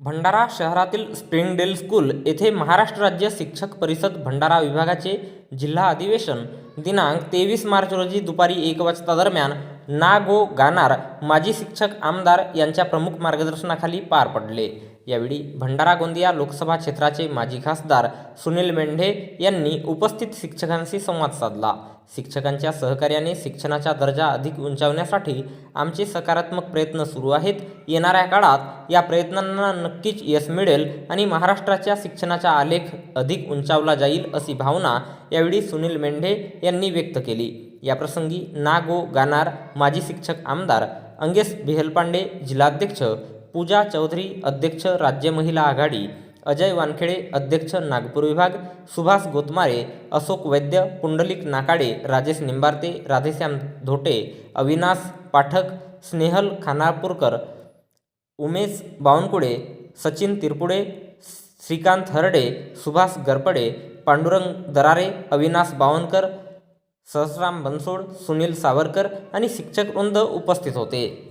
भंडारा शहरातील Springdale school येथे महाराष्ट्र राज्य शिक्षक परिषद भंडारा विभागाचे जिल्हा अधिवेशन दिनांक तेवीस मार्च रोजी दुपारी एक वाजता दरम्यान ना गो गाणार माजी शिक्षक आमदार यांच्या प्रमुख मार्गदर्शनाखाली पार पडले. यावेळी भंडारा गोंदिया लोकसभा क्षेत्राचे माजी खासदार सुनील मेंढे यांनी उपस्थित शिक्षकांशी संवाद साधला. शिक्षकांच्या सहकार्याने शिक्षणाचा दर्जा अधिक उंचावण्यासाठी आमचे सकारात्मक प्रयत्न सुरू आहेत. येणाऱ्या काळात या प्रयत्नांना नक्कीच यश मिळेल आणि महाराष्ट्राच्या शिक्षणाचा आलेख अधिक उंचावला जाईल अशी भावना यावेळी सुनील मेंढे यांनी व्यक्त केली. याप्रसंगी ना गो गाणार माजी शिक्षक आमदार अंगेश बिहलपांडे जिल्हाध्यक्ष पूजा चौधरी अध्यक्ष राज्य महिला आघाडी अजय वानखेडे अध्यक्ष नागपूर विभाग सुभाष गोतमारे अशोक वैद्य पुंडलिक नाकाडे राजेश निंबार्ते राधेश्याम धोटे अविनाश पाठक स्नेहल खानापूरकर उमेश बावनकुळे सचिन तिरपुडे श्रीकांत हरडे सुभाष गरपडे पांडुरंग दरारे अविनाश बावनकर सहसराम बनसोड सुनील सावरकर आणि शिक्षक वृंद उपस्थित होते.